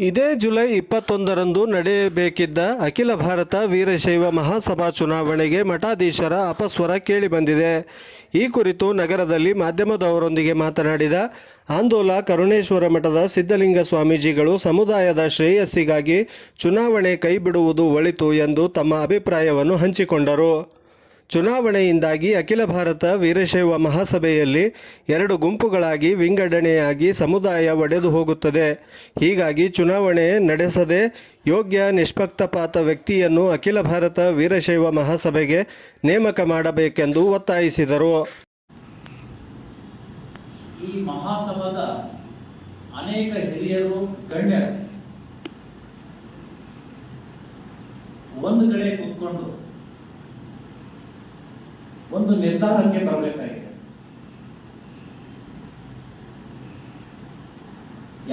ಇದೇ ಜುಲೈ ಇಪ್ಪತ್ತೊಂದರಂದು ನಡೆಯಬೇಕಿದ್ದ ಅಖಿಲ ಭಾರತ ವೀರಶೈವ ಮಹಾಸಭಾ ಚುನಾವಣೆಗೆ ಮಠಾಧೀಶರ ಅಪಸ್ವರ ಕೇಳಿಬಂದಿದೆ. ಈ ಕುರಿತು ನಗರದಲ್ಲಿ ಮಾಧ್ಯಮದವರೊಂದಿಗೆ ಮಾತನಾಡಿದ ಆಂದೋಲ ಕರುಣೇಶ್ವರ ಮಠದ ಸಿದ್ಧಲಿಂಗ ಸ್ವಾಮೀಜಿಗಳು ಸಮುದಾಯದ ಶ್ರೇಯಸ್ಸಿಗಾಗಿ ಚುನಾವಣೆ ಕೈಬಿಡುವುದು ಒಳಿತು ಎಂದು ತಮ್ಮ ಅಭಿಪ್ರಾಯವನ್ನು ಹಂಚಿಕೊಂಡರು. ಚುನಾವಣೆಯಿಂದಾಗಿ ಅಖಿಲ ಭಾರತ ವೀರಶೈವ ಮಹಾಸಭೆಯಲ್ಲಿ ಎರಡು ಗುಂಪುಗಳಾಗಿ ವಿಂಗಡಣೆಯಾಗಿ ಸಮುದಾಯ ಒಡೆದು ಹೋಗುತ್ತದೆ. ಹೀಗಾಗಿ ಚುನಾವಣೆ ನಡೆಸದೆ ಯೋಗ್ಯ ನಿಷ್ಪಕ್ಷಪಾತ ವ್ಯಕ್ತಿಯನ್ನು ಅಖಿಲ ಭಾರತ ವೀರಶೈವ ಮಹಾಸಭೆಗೆ ನೇಮಕ ಮಾಡಬೇಕೆಂದು ಒತ್ತಾಯಿಸಿದರು. ಈ ಮಹಾಸಭಾದ ಅನೇಕ ಹಿರಿಯರು, ಗಣ್ಯರು ಒಂದು ಕಡೆ ಕೂತ್ಕೊಂಡು ಒಂದು ನಿರ್ಧಾರಕ್ಕೆ ಬರಬೇಕಾಗಿದೆ.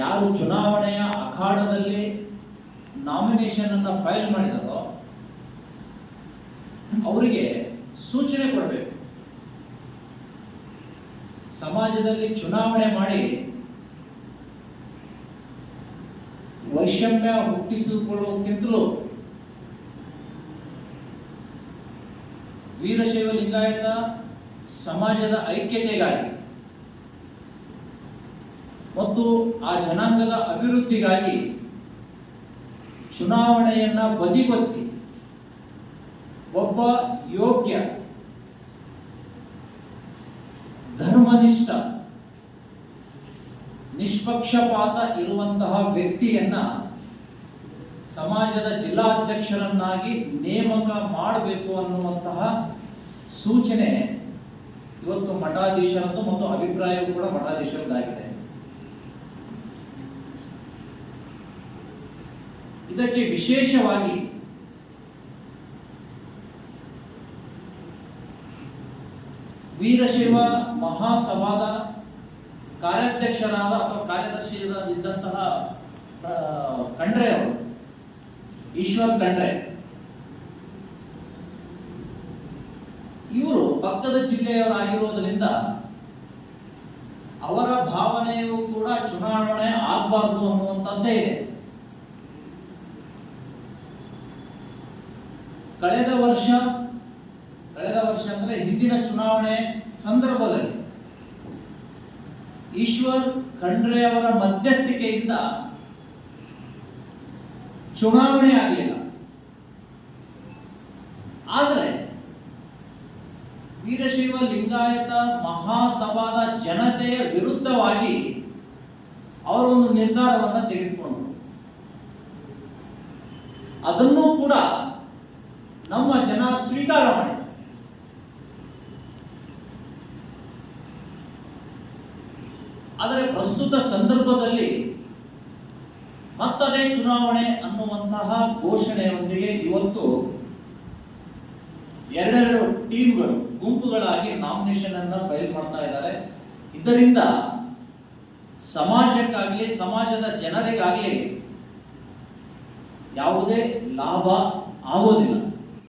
ಯಾರು ಚುನಾವಣೆಯ ಅಖಾಡದಲ್ಲಿ ನಾಮಿನೇಷನ್ ಅನ್ನ ಫೈಲ್ ಮಾಡಿದಾರೋ, ಅವರಿಗೆ ಸೂಚನೆ ಕೊಡಬೇಕು. ಸಮಾಜದಲ್ಲಿ ಚುನಾವಣೆ ಮಾಡಿ ವೈಷಮ್ಯ ಹುಟ್ಟಿಸಿಕೊಳ್ಳುವುದಕ್ಕಿಂತಲೂ ವೀರಶೈವ ಲಿಂಗಾಯತ ಸಮಾಜದ ಐಕ್ಯತೆಗಾಗಿ ಮತ್ತು ಆ ಜನಾಂಗದ ಅಭಿವೃದ್ಧಿಗಾಗಿ ಚುನಾವಣೆಯನ್ನ ಬದಿಗೊತ್ತಿ ಒಬ್ಬ ಯೋಗ್ಯ ಧರ್ಮನಿಷ್ಠ ನಿಷ್ಪಕ್ಷಪಾತ ಇರುವಂತಹ ವ್ಯಕ್ತಿಯನ್ನ ಸಮಾಜದ ಜಿಲ್ಲಾಧ್ಯಕ್ಷರನ್ನಾಗಿ ನೇಮಕ ಮಾಡಬೇಕು ಅನ್ನುವಂತಹ ಸೂಚನೆ ಇವತ್ತು ಮಠಾಧೀಶರದ್ದು ಮತ್ತು ಅಭಿಪ್ರಾಯವೂ ಕೂಡ ಮಠಾಧೀಶರದ್ದಾಗಿದೆ. ಇದಕ್ಕೆ ವಿಶೇಷವಾಗಿ ವೀರಶೈವ ಮಹಾಸಭಾದ ಕಾರ್ಯಾಧ್ಯಕ್ಷರಾದ ಅಥವಾ ಕಾರ್ಯದರ್ಶಿಯಾದ ಇದ್ದಂತಹ ಖಂಡ್ರೆ ಅವರು ಈಶ್ವರ್ ಖಂಡ್ರೆ ಇವರು ಪಕ್ಕದ ಜಿಲ್ಲೆಯವರಾಗಿರುವುದರಿಂದ ಅವರ ಭಾವನೆಯು ಕೂಡ ಚುನಾವಣೆ ಆಗಬಾರ್ದು ಅನ್ನುವಂಥದ್ದೇ ಇದೆ. ಕಳೆದ ವರ್ಷ ಕಳೆದ ವರ್ಷ ಅಂದ್ರೆ ಹಿಂದಿನ ಚುನಾವಣೆ ಸಂದರ್ಭದಲ್ಲಿ ಈಶ್ವರ್ ಖಂಡ್ರೆ ಅವರ ಮಧ್ಯಸ್ಥಿಕೆಯಿಂದ ಚುನಾವಣೆ ಆಗಲಿಲ್ಲ. ಆದರೆ ವೀರಶೈವ ಲಿಂಗಾಯತ ಮಹಾಸಭಾದ ಜನತೆಯ ವಿರುದ್ಧವಾಗಿ ಅವರೊಂದು ನಿರ್ಧಾರವನ್ನು ತೆಗೆದುಕೊಂಡರು. ಅದನ್ನು ಕೂಡ ನಮ್ಮ ಜನ ಸ್ವೀಕಾರ ಮಾಡಿದರು. ಆದರೆ ಪ್ರಸ್ತುತ ಸಂದರ್ಭದಲ್ಲಿ ಮತ್ತದೇ ಚುನಾವಣೆ ಅನ್ನುವಂತಹ ಘೋಷಣೆಯೊಂದಿಗೆ ಇವತ್ತು ಎರಡೆರಡು ಟೀಮ್ಗಳು, ಗುಂಪುಗಳಾಗಿ ನಾಮಿನೇಷನ್ ಅನ್ನ ಫೈಲ್ ಮಾಡ್ತಾ ಇದ್ದಾರೆ. ಇದರಿಂದ ಸಮಾಜಕ್ಕಾಗಲಿ, ಸಮಾಜದ ಜನರಿಗಾಗಲಿ ಯಾವುದೇ ಲಾಭ ಆಗೋದಿಲ್ಲ.